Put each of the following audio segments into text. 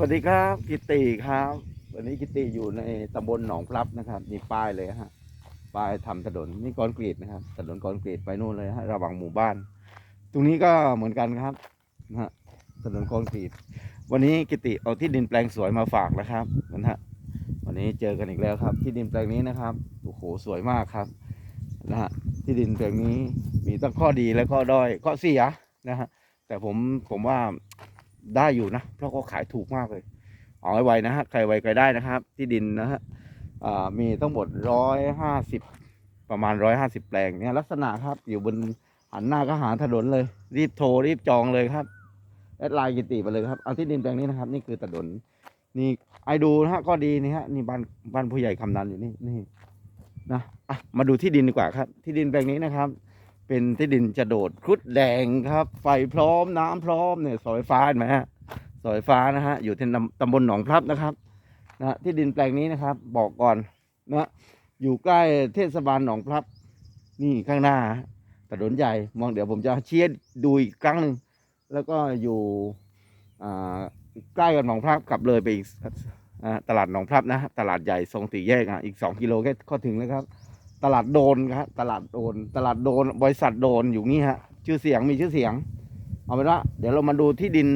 วัสดีครับ กิติครับ วันนี้กิติอยู่ในตำบลหนองพลับนะครับนี่ป้ายเลยฮะป้ายทำถนนนี่คอนกรีตนะครับถนนคอนกรีตไปนู่นเลยฮะระหว่างหมู่บ้าน ตรงนี้ก็เหมือนกันครับนะฮะถนนคอนกรีตวันนี้กิติเอาที่ดินแปลงสวยมาฝากนะครับนะฮะวันนี้เจอกันอีกแล้วครับ ที่ดินแปลงนี้นะครับโอ้โหสวยมากครับนะฮะที่ดินแปลงนี้มีทั้งข้อดีและข้อด้อยข้อเสียนะฮะแต่ผมผมว่า ได้อยู่นะ เพราะเขาขายถูกมากเลย เอาไว้ไวนะฮะใครไวใครได้นะครับ ที่ดินนะฮะมีทั้งหมดร้อยห้าสิบประมาณร้อยห้าสิบแปลงเนี่ยลักษณะครับ อยู่บนหันหน้าก็หาถนนเลย รีบโทรรีบจองเลยครับแอดไลน์กิติไปเลยครับเอาที่ดินแปลงนี้นะครับ นี่คือถนนนี่ไอดูนะฮะก็ดีนี่ฮะนี่บ้านบ้านผู้ใหญ่คำนันอยู่นี่นี่นะอะมาดูที่ดินดีกว่าครับ ที่ดินแปลงนี้นะครับ เป็นที่ดินจะโดดครุดแดงครับ ไฟพร้อมน้ำพร้อมเนี่ยสาไฟฟ้าเห็นไหมฮะสาไฟฟ้านะฮะอยู่ที่ตำตำบลหนองพลับนะครับนะที่ดินแปลงนี้นะครับ บอกก่อนนะอยู่ใกล้เทศบาลหนองพลับ นี่ข้างหน้าถนนใหญ่มองเดี๋ยวผมจะเชียร์ดูอีกครั้งหนึ่งแล้วก็อยู่ใกล้กับหนองพลับกลับเลยไปอีกตลาดหนองพลับนะตลาดใหญ่ทรงสี่แยกอะอีกสองกิโลแค่ก็ถึงแล้วครับ ตลาดโดนครับตลาดโดน ตลาดโดน บริษัทโดนอยู่นี่ฮะ ชื่อเสียงมีชื่อเสียง เอาเป็นว่า เดี๋ยวเรามาดูที่ดิน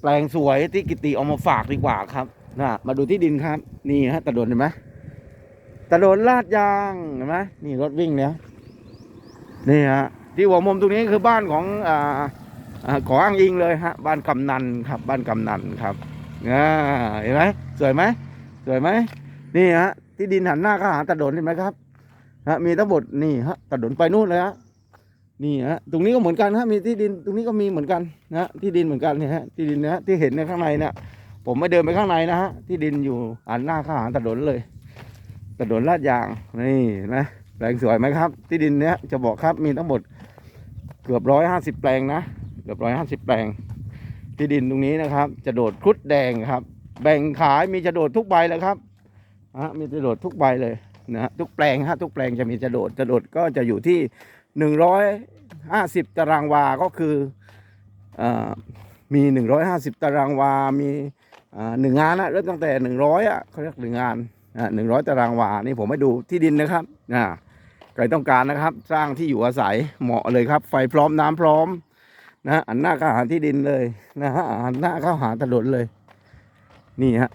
แปลงสวยที่กิติเอามาฝากดีกว่าครับนะมาดูที่ดินครับ นี่ฮะตะโดนเห็นไหมตะโดนลาดยางเห็นไหมนี่รถวิ่งเนี่ยนี่ฮะที่หัวมุมตรงนี้คือบ้านของอ่าอ่าขออ้างอิงเลยฮะ บ้านกำนันครับ บ้านกำนันครับอ่าเห็นไหมสวยไหมสวยไหมนี่ฮะที่ดินหันหน้าเข้าหาตะโดนเห็นไหมครับ ฮะมีทั้งหมดนี่ฮะตะดนไปนู่นเลยฮะนี่ฮะตรงนี้ก็เหมือนกันฮะมีที่ดินตรงนี้ก็มีเหมือนกันนะที่ดินเหมือนกันเนี่ยฮะที่ดินนะฮะที่เห็นในข้างในเนี่ยผมไม่เดินไปข้างในนะฮะที่ดินอยู่หันหน้าข้าหาตะดนเลยตะดนลาดยางนี่นะแปลงสวยไหมครับ ที่ดินเนี้ยจะบอกครับมีทั้งหมดเกือบร้อยห้าสิบแปลงนะเกือบร้อยห้าสิบแปลง ที่ดินตรงนี้นะครับจะโดดครุฑแดงครับ แบ่งขายมีจะโดดทุกใบเลยครับฮะมีจะโดดทุกใบเลย นะฮะทุกแปลงฮะทุกแปลงจะมีจะโดดจะโดดก็จะอยู่ที่หนึ่งร้อยห้าสิบตารางวา ก็คืออมีหนึ่งร้อยห้าสิบตารางวา มีหนึ่งงานนะเริ่มตั้งแต่หนึ่งร้อยอะเขาเรียกหนึ่งงานหนึ่งร้อยตารางวา นี่ผมให้ดูที่ดินนะครับอ่าใครต้องการนะครับ สร้างที่อยู่อาศัยเหมาะเลยครับ ไฟพร้อมน้ำพร้อมนะอันหน้าเข้าหาที่ดินเลยนะฮะอันหน้าเข้าหาถนนเลย นี่ฮะ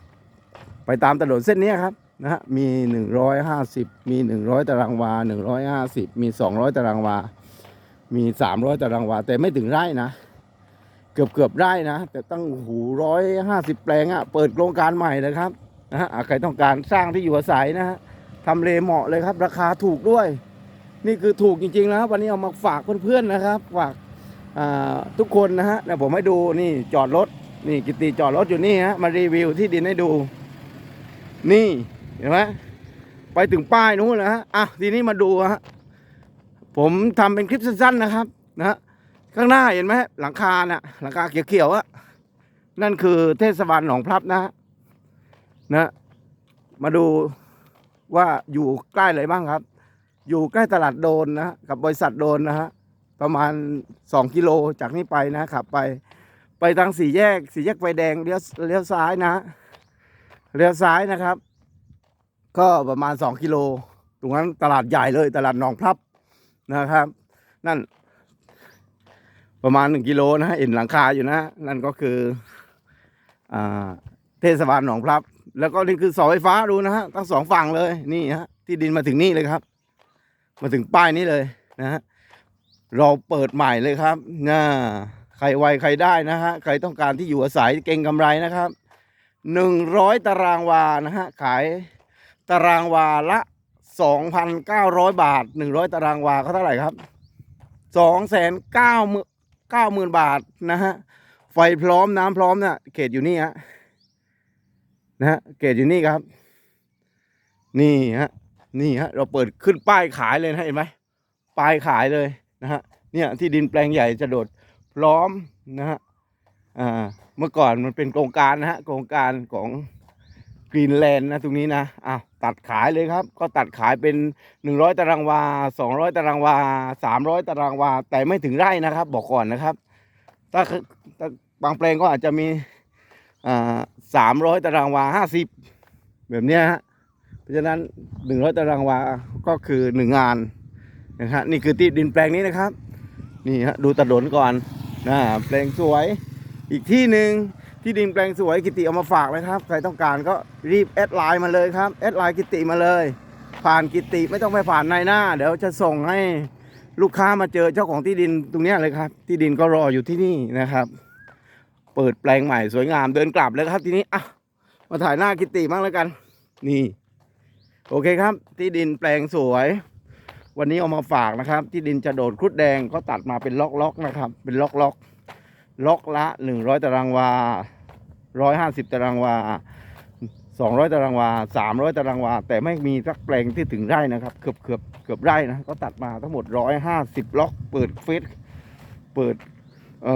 ไปตามถนนเส้นนี้ครับ นะฮะมีหนึ่งร้อยห้าสิบมีหนึ่งร้อยตารางวาหนึ่งร้อยห้าสิบมีสองร้อยตารางวา มีสามร้อยตารางวา แต่ไม่ถึงไร่นะ เกือบเกือบไร่นะ แต่ตั้งหูร้อยห้าสิบแปลงอะ่ะ เปิดโครงการใหม่เลยครับนะฮะใครต้องการสร้างที่อยู่อาศัยนะฮะทำเลเหมาะเลยครับ ราคาถูกด้วย นี่คือถูกจริงๆแล้ววันนี้เอามาฝากเพื่อนๆนะครับ ฝากทุกคนนะฮะเดี๋ยวผมให้ดูนี่จอดรถนี่กิติจอดรถอยู่นี่ฮะมารีวิวที่ดินให้ดู นี่ ห็นไหมไปถึงป้ายนู้นนะฮะอะทีนี้มาดูฮะผมทำเป็นคลิปสั้นๆนะครับนะฮะข้างหน้าเห็นไหมหลังคาน่ะหลังคาเขียวๆอะนั่นคือเทศบาลหนองพลับนะนะมาดูว่าอยู่ใกล้อะไรบ้างครับ อยู่ใกล้ตลาดโดนนะกับบริษัทโดนนะฮะประมาณสองกิโลจากนี้ไปนะขับไป ไปทางสี่แยกสี่แยกไฟแดงเลี้ยวเลี้ยวซ้ายนะเลี้ยวซ้ายนะครับ ก็ประมาณสองกิโล ตรงนั้นตลาดใหญ่เลย ตลาดหนองพลับนะครับ นั่น ประมาณหนึ่งกิโลนะฮะเห็นหลังคาอยู่นะ นั่นก็คืออ่าเทศบาลหนองพลับ แล้วก็นี่คือเสาไฟฟ้าดูนะฮะทั้งสองฝั่งเลยนี่ฮะที่ดินมาถึงนี่เลยครับ มาถึงป้ายนี้เลยนะฮะเราเปิดใหม่เลยครับน่าใครไวใครได้นะฮะใครต้องการที่อยู่อาศัยเก่งกำไรนะครับหนึ่งร้อยตารางวานะฮะขาย ตารางวาละสองพันเก้าร้อยบาทหนึ่งร้อยตารางวาเขาเท่าไหร่ครับสองแสนเก้าหมื่นบาทนะฮะ ไฟพร้อมน้ำพร้อมเนี่ยเขตอยู่นี่ฮะนะฮะเขตอยู่นี่ครับ นี่ฮะนี่ฮะเราเปิดขึ้นป้ายขายเลยนะเห็นไหมป้ายขายเลยนะฮะเนี่ยที่ดินแปลงใหญ่จะโดดพร้อมนะฮะอ่าเมื่อก่อนมันเป็นโครงการนะฮะโครงการของ กรีนแลนด์นะตรงนี้นะอ้าวตัดขายเลยครับ ก็ตัดขายเป็นหนึ่งร้อยตารางวาสองร้อยตารางวาสามร้อยตารางวา แต่ไม่ถึงไร่นะครับ บอกก่อนนะครับถ้าถ้าบางแปลงก็อาจจะมีอ่าสามร้อยตารางวาห้าสิบแบบเนี้ยฮะเพราะฉะนั้นหนึ่งร้อยตารางวาก็คือหนึ่งงานนะฮะนี่คือที่ดินแปลงนี้นะครับ นี่ฮะดูตะดนก่อนนะแปลงสวย อีกที่หนึ่ง ที่ดินแปลงสวยกิติเอามาฝากเลยครับ ใครต้องการก็รีบแอดไลน์มาเลยครับแอดไลน์กิติมาเลย ผ่านกิติไม่ต้องไปผ่านนายหน้า เดี๋ยวจะส่งให้ลูกค้ามาเจอเจ้าของที่ดินตรงนี้เลยครับ ที่ดินก็รออยู่ที่นี่นะครับ เปิดแปลงใหม่สวยงามเดินกลับเลยครับทีนี้อะมาถ่ายหน้ากิติบ้างแล้วกัน นี่ โอเคครับ ที่ดินแปลงสวย วันนี้เอามาฝากนะครับ ที่ดินจะโดดครุดแดงก็ตัดมาเป็นล็อกๆนะครับ เป็นล็อกล็อกๆ ล็อกละหนึ่งร้อยตารางวาร้อยห้าสิบตารางวาสองร้อยตารางวาสามร้อยตารางวา แต่ไม่มีสักแปลงที่ถึงไร่นะครับ เกือบเกือบเกือบไร่นะ ก็ตัดมาทั้งหมดร้อยห้าสิบล็อก เปิดเฟซเปิด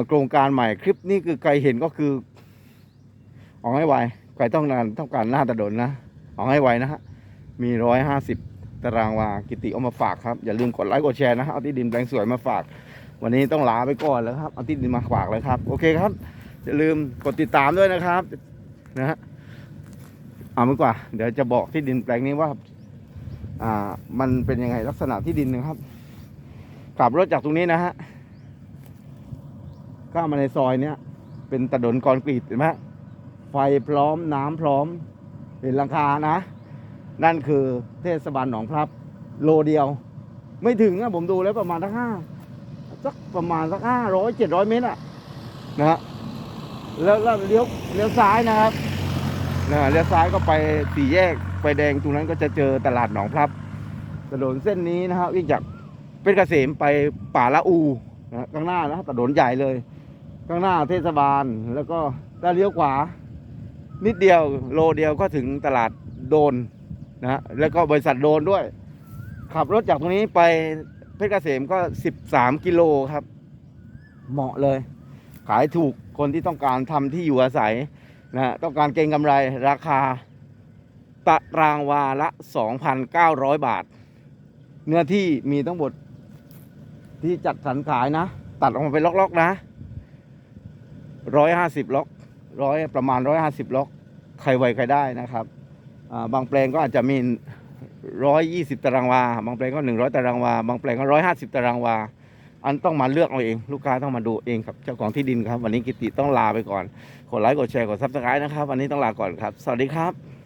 โครงการใหม่คลิปนี้คือใครเห็นก็คือเอาให้ไวใครต้องการต้องการหน้าตะดนนะเอาให้ไวนะฮะ มีร้อยห้าสิบตารางวา กิติเอามาฝากครับ อย่าลืมกดไลค์กดแชร์นะ เอาที่ดินแปลงสวยมาฝาก วันนี้ต้องลาไปก่อนแล้วครับเอาที่ดินมาฝากเลยครับ โอเคครับอย่าลืมกดติดตามด้วยนะครับนะฮะเอาดีกว่า เดี๋ยวจะบอกที่ดินแปลงนี้ว่าอ่ามันเป็นยังไงลักษณะที่ดินนะครับขับรถจากตรงนี้นะฮะเข้ามาในซอยเนี้ยเป็นถนนคอนกรีตเห็นไหมไฟพร้อมน้ำพร้อมเห็นหลังคานะ นั่นคือเทศบาลหนองพลับ โลเดียว ไม่ถึงนะผมดูแล้วประมาณสักห้า สักประมาณสักห้าร้อยเจ็ดร้อยเมตรอะนะฮะแล้วแล้วเลี้ยวเลี้ยวซ้ายนะครับนะเลี้ยวซ้ายก็ไปสี่แยกไฟแดงตรงนั้นก็จะเจอตลาดหนองพลับถนนเส้นนี้นะฮะวิ่งจากเป็นเกษมไปป่าละอูนะฮะข้างหน้านะถนนใหญ่เลย ข้างหน้าเทศบาลแล้วก็ถ้าเลี้ยวขวา นิดเดียวโลเดียวก็ถึงตลาดโดนนะฮะแล้วก็บริษัทโดนด้วย ขับรถจากตรงนี้ไป เพชรเกษมก็ 13 กิโลครับ เหมาะเลย ขายถูกคนที่ต้องการทำที่อยู่อาศัยนะฮะต้องการเก็งกำไรราคาตารางวาละ 2,900 บาท เนื้อที่มีทั้งหมดที่จัดสรรขายนะ ตัดออกมาเป็นล็อกๆนะร้อยห้าสิบล็อกร้อยประมาณร้อยห้าสิบล็อก ใครไวใครได้นะครับ บางแปลงก็อาจจะมี ร้อยยี่สิบตารางวา บางแปลงก็หนึ่งร้อยตารางวา บางแปลงก็ร้อยห้าสิบตารางวา อันต้องมาเลือกเอาเอง ลูกค้าต้องมาดูเองครับ เจ้าของที่ดินครับ วันนี้กิติต้องลาไปก่อน กดไลค์ กดแชร์ กดซับสไครต์นะครับ วันนี้ต้องลาก่อนครับ สวัสดีครับ